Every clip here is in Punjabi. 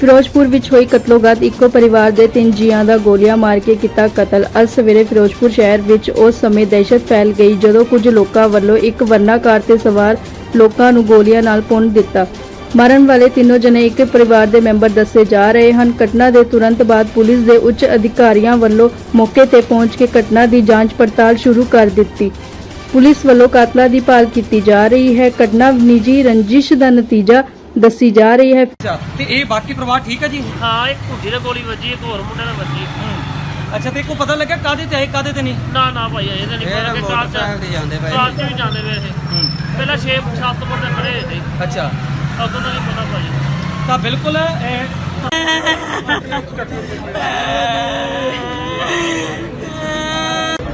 ਫਿਰੋਜ਼ਪੁਰ ਵਿੱਚ ਹੋਈ ਕਤਲੋਗਾਤ ਇੱਕੋ ਪਰਿਵਾਰ ਦੇ ਤਿੰਨ ਜੀਆਂ ਦਾ ਗੋਲੀਆਂ ਮਾਰ ਕੇ ਕੀਤਾ ਕਤਲ। ਅੱਜ ਸਵੇਰੇ ਫਿਰੋਜ਼ਪੁਰ ਸ਼ਹਿਰ ਵਿੱਚ ਉਸ ਸਮੇਂ ਦਹਿਸ਼ਤ ਫੈਲ ਗਈ ਜਦੋਂ ਕੁਝ ਲੋਕਾਂ ਵੱਲੋਂ ਇੱਕ ਵਰਨਾ ਕਾਰ ਤੇ ਸਵਾਰ ਲੋਕਾਂ ਨੂੰ ਗੋਲੀਆਂ ਨਾਲ ਪੁੰਨ ਦਿੱਤਾ। ਮਰਨ ਵਾਲੇ ਤਿੰਨੋਂ ਜਣੇ ਇੱਕ ਪਰਿਵਾਰ ਦੇ ਮੈਂਬਰ ਦੱਸੇ ਜਾ ਰਹੇ ਹਨ। ਘਟਨਾ ਦੇ ਤੁਰੰਤ ਬਾਅਦ ਪੁਲਿਸ ਦੇ ਉੱਚ ਅਧਿਕਾਰੀਆਂ ਵੱਲੋਂ ਮੌਕੇ ਤੇ ਪਹੁੰਚ ਕੇ ਘਟਨਾ ਦੀ ਜਾਂਚ ਪੜਤਾਲ ਸ਼ੁਰੂ ਕਰ ਦਿੱਤੀ। ਪੁਲਿਸ ਵੱਲੋਂ ਕਾਤਲਾਂ ਦੀ ਭਾਲ ਕੀਤੀ ਜਾ ਰਹੀ ਹੈ। ਘਟਨਾ ਨਿੱਜੀ ਰੰਜਿਸ਼ ਦਾ ਨਤੀਜਾ ਦੱਸੀ ਜਾ ਰਹੀ ਹੈ। ਅੱਛਾ ਤੇ ਇਹ ਬਾਕੀ ਪਰਿਵਾਰ ਠੀਕ ਹੈ ਜੀ? ਹਾਂ ਇੱਕ ਭੁੱਜੀ ਦੇ ਗੋਲੀ ਵੱਜੀ ਇੱਕ ਹੋਰ ਮੁੰਡੇ ਨਾਲ ਵੱਜੀ। ਅੱਛਾ ਤੇ ਕੋ ਪਤਾ ਲੱਗਾ ਕਾਦੇ ਤੇ ਆਏ ਕਾਦੇ ਤੇ ਨਹੀਂ? ਨਾ ਨਾ ਭਾਈ ਇਹਦੇ ਨਹੀਂ ਪਤਾ ਕਿ ਕਾਰ ਚ ਜਾਂਦੇ ਕਾਰ ਚ ਵੀ ਜਾਂਦੇ ਪਏ ਸੀ। ਪਹਿਲਾਂ 6 7 ਬੰਦੇ ਖੜੇ ਹੋਏ ਸੀ। ਅੱਛਾ। ਉਦੋਂ ਦਾ ਨਹੀਂ ਪਤਾ ਭਾਈ। ਤਾਂ ਬਿਲਕੁਲ ਇਹ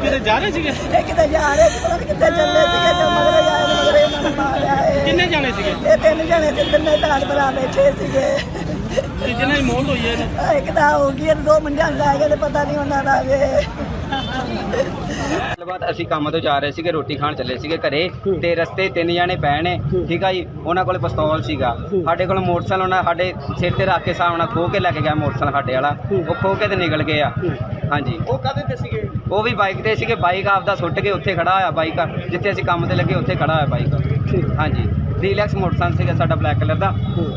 ਕਿਤੇ ਜਾ ਰਹੇ ਸੀਗੇ? ਇਹ ਕਿਤੇ ਜਾ ਰਹੇ ਸੀ ਪਤਾ ਨੀ ਕਿੱਥੇ ਚੱਲੇ ਸੀਗੇ ਜੋ ਮਗਰੇ ਆਏ ਨੇ ਮਗਰੇ ਇਹਨਾਂ ਨੂੰ ਮਾਰਿਆ ਏ ਕਿੰਨੇ ਜਾਣੇ ਸੀਗੇ? ਇਹ ਤਿੰਨ ਜਣੇ ਤੇ ਤਿੰਨੇ ਭੈਣ ਭਰਾ ਬੈਠੇ ਸੀਗੇ। ਤੇ ਜਿਹਨਾਂ ਦੀ ਮੌਤ ਹੋਈ ਹੈ ਆਹ ਇੱਕ ਤਾਂ ਹੋ ਗਈ ਇਹ ਦੋ ਮੁੰਡਿਆਂ ਨੂੰ ਲੈ ਗਏ ਤੇ ਪਤਾ ਨਹੀਂ ਉਹਨਾਂ ਦਾ ਵੇ ਗੱਲਬਾਤ ਅਸੀਂ ਕੰਮ ਤੋਂ ਜਾ ਰਹੇ ਸੀਗੇ ਰੋਟੀ ਖਾਣ ਚੱਲੇ ਸੀਗੇ ਘਰੇ ਤੇ ਰਸਤੇ ਤਿੰਨ ਜਾਣੇ ਪਏ ਨੇ ਠੀਕ ਆ ਜੀ? ਉਹਨਾਂ ਕੋਲ ਪਿਸਤੌਲ ਸੀਗਾ। ਸਾਡੇ ਕੋਲ ਮੋਟਰਸਾਈਕਲ ਉਹਨਾਂ ਸਾਡੇ ਸਿਰ ਤੇ ਰੱਖ ਕੇ ਸਾਹਮਣਾ ਖੋ ਕੇ ਲੈ ਕੇ ਗਿਆ ਮੋਟਰਸਾਈਕਲ ਸਾਡੇ ਵਾਲਾ। ਉਹ ਖੋ ਕੇ ਤੇ ਨਿਕਲ ਗਏ ਆ। ਹਾਂਜੀ। ਉਹ ਕਾਦੇ ਤੇ ਸੀਗੇ? ਉਹ ਵੀ ਬਾਈਕ ਤੇ ਸੀਗੇ ਬਾਈਕ ਆਪਦਾ ਸੁੱਟ ਕੇ ਉੱਥੇ ਖੜਾ ਹੋਇਆ ਬਾਈਕ ਜਿੱਥੇ ਅਸੀਂ ਕੰਮ ਤੇ ਲੱਗੇ ਉੱਥੇ ਖੜਾ ਹੋਇਆ ਬਾਈਕ। ਹਾਂਜੀ। ਡੀਲੈਕਸ ਮੋਟਰਸਾਈਕਲ ਸੀਗਾ ਸਾਡਾ ਬਲੈਕ ਕਲਰ ਦਾ।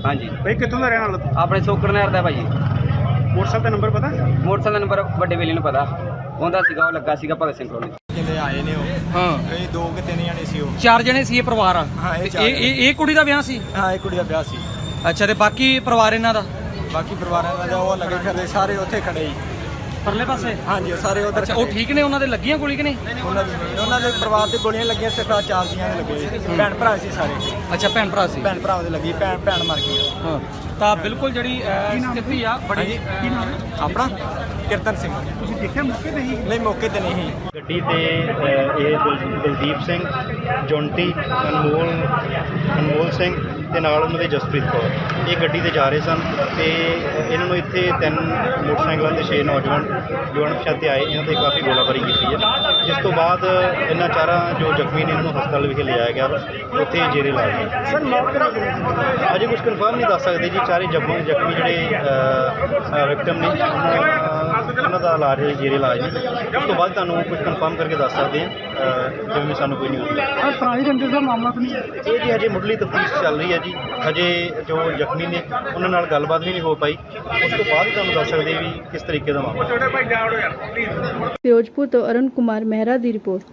ਹਾਂਜੀ। ਬਈ ਕਿੱਥੋਂ ਦਾ ਰਹਿਣ ਵਾਲਾ ਤੂੰ? ਆਪਣੇ ਸੋਕਰ ਨਹਿਰ ਦਾ ਭਾਜੀ। ਮੋਟਰਸਾਈਕਲ ਦਾ ਨੰਬਰ ਪਤਾ? ਮੋਟਰਸਾਈਕਲ ਦਾ ਨੰਬਰ ਵੱਡੇ ਵੇਲੇ ਨੂੰ ਪਤਾ। ਉਹਦਾ ਸੀਗਾ ਉਹ ਲੱਗਾ ਸੀਗਾ ਭਗਤ ਸਿੰਘ ਕੋਲ। ਕਿੰਨੇ ਆਏ ਨੇ ਉਹ? ਹਾਂ। ਇਹ ਦੋ ਕਿ ਤਿੰਨ ਜਣੇ ਸੀ ਉਹ? ਚਾਰ ਜਣੇ ਸੀ ਇਹ ਪਰਿਵਾਰ। ਆ ਹਾਂ, ਇਹ ਚਾਰ ਇਹ ਇਹ ਇਹ ਕੁੜੀ ਦਾ ਵਿਆਹ ਸੀ? ਹਾਂ ਇੱਕ ਕੁੜੀ ਦਾ ਵਿਆਹ ਸੀ। ਅੱਛਾ ਤੇ ਬਾਕੀ ਪਰਿਵਾਰ ਇਹਨਾਂ ਦਾ? ਬਾਕੀ ਪਰਿਵਾਰਾਂ ਦਾ ਉਹ ਲੱਗੇ ਫਿਰਦੇ ਸਾਰੇ ਉੱਥੇ ਖੜੇ ਸੀ। ਪਰਲੇ ਪਾਸੇ? ਹਾਂਜੀ ਉਹ ਸਾਰੇ ਉਧਰ ਅੱਛਾ ਉਹ ਠੀਕ ਨੇ? ਉਹਨਾਂ ਦੇ ਲੱਗੀਆਂ ਗੋਲੀ ਕਿ ਨਹੀਂ? ਉਹਨਾਂ ਦੇ। ਉਹਨਾਂ ਦੇ ਪਰਿਵਾਰ ਤੇ ਗੋਲੀਆਂ ਲੱਗੀਆਂ ਸਿਰਫ ਆਹ ਚਾਰ ਜੀਆਂ ਦੇ ਲੱਗੇ। ਭੈਣ ਭਰਾ ਸੀ ਸਾਰੇ। ਅੱਛਾ ਭੈਣ ਭਰਾ ਸੀ? ਭੈਣ ਭਰਾਵਾਂ ਦੇ ਲੱਗੀ ਭੈਣ ਭੈਣ ਮਰ ਗਈ ਆ। ਹਾਂ। ਤਾਂ ਬਿਲਕੁਲ ਜਿਹੜੀ ਅਹ, ਸਥਿਤੀ ਆ ਬੜੀ ਹਾਂਜੀ। ਕੀ ਨਾਮ ਆਪਣਾ ਕੀਰਤਨ ਸਿੰਘ। ਤੁਸੀਂ ਦੇਖਿਆ ਮੌਕੇ ਤੇ ਹੀ? ਨਹੀਂ ਮੌਕੇ ਤੇ ਨਹੀਂ। ਗੱਡੀ ਤੇ ਅ, ਇਹ ਦਲਦੀਪ ਸਿੰਘ ਜੌਂਟੀ ਅਨਮੋਲ ਅਨਮੋਲ ਸਿੰਘ ਤੇ ਨਾਲ ਉਹਨਾਂ ਦੇ ਜਸਪ੍ਰੀਤ ਕੌਰ। ਇਹ ਗੱਡੀ ਤੇ ਜਾ ਰਹੇ ਸਨ ਤੇ ਇਹਨਾਂ ਨੂੰ ਇੱਥੇ ਤਿੰਨ ਮੋਟਰਸਾਈਕਲਾਂ ਤੇ ਛੇ ਨੌਜਵਾਨ ਜੋ ਅਣਪਛਾਤੇ ਆਏ ਇਹਨਾਂ ਤੇ ਕਾਫੀ ਗੋਲਾਬਾਰੀ ਕੀਤੀ ਹੈ। ਜਿਸ ਤੋਂ ਬਾਅਦ ਇਹਨਾਂ ਚਾਰਾਂ ਜੋ ਜ਼ਖਮੀ ਨੇ ਇਹਨਾਂ ਨੂੰ ਹਸਪਤਾਲ ਵਿਖੇ ਲਿਜਾਇਆ ਗਿਆ। ਉੱਥੇ ਜੇਰੇ ਲਾ ਗਏ ਸਰ ਅਜੇ ਕੁਝ ਕਨਫਰਮ ਨਹੀਂ ਦੱਸ ਸਕਦੇ ਜੀ। ਚਾਰੇ ਜ਼ਖਮੀ ਜਿਹੜੇ ਵਿਕਟਮ ਨੇ ਉਹਨਾਂ ਦਾ ਇਲਾਜ ਹੈ ਜੇਰੇ ਇਲਾਜ ਨੇ ਉਸ ਤੋਂ ਬਾਅਦ ਤੁਹਾਨੂੰ ਕੁਝ ਕਨਫਰਮ ਕਰਕੇ ਦੱਸ ਸਕਦੇ ਹਾਂ ਜਿਵੇਂ ਵੀ ਸਾਨੂੰ ਕੋਈ ਨਿਊਜ਼ ਸਰ ਪੁਰਾਣੀ ਰੰਜਿਸ਼ ਦਾ ਮਾਮਲਾ ਤਾਂ ਨਹੀਂ ਇਹ ਜੀ ਹਜੇ ਮੁੱਢਲੀ ਤਫਤੀਸ਼ ਚੱਲ ਰਹੀ ਹੈ ਜੀ। ਹਜੇ ਜੋ ਜ਼ਖਮੀ ਨੇ ਉਹਨਾਂ ਨਾਲ ਗੱਲਬਾਤ ਵੀ ਨਹੀਂ ਹੋ ਪਾਈ। ਉਸ ਤੋਂ ਬਾਅਦ ਹੀ ਤੁਹਾਨੂੰ ਦੱਸ ਸਕਦੇ ਵੀ ਕਿਸ ਤਰੀਕੇ ਦਾ ਮਾਮਲਾ ਫਿਰੋਜ਼ਪੁਰ ਤੋਂ ਅਰੁਣ ਕੁਮਾਰ ਮਹਿਰਾ ਦੀ ਰਿਪੋਰਟ।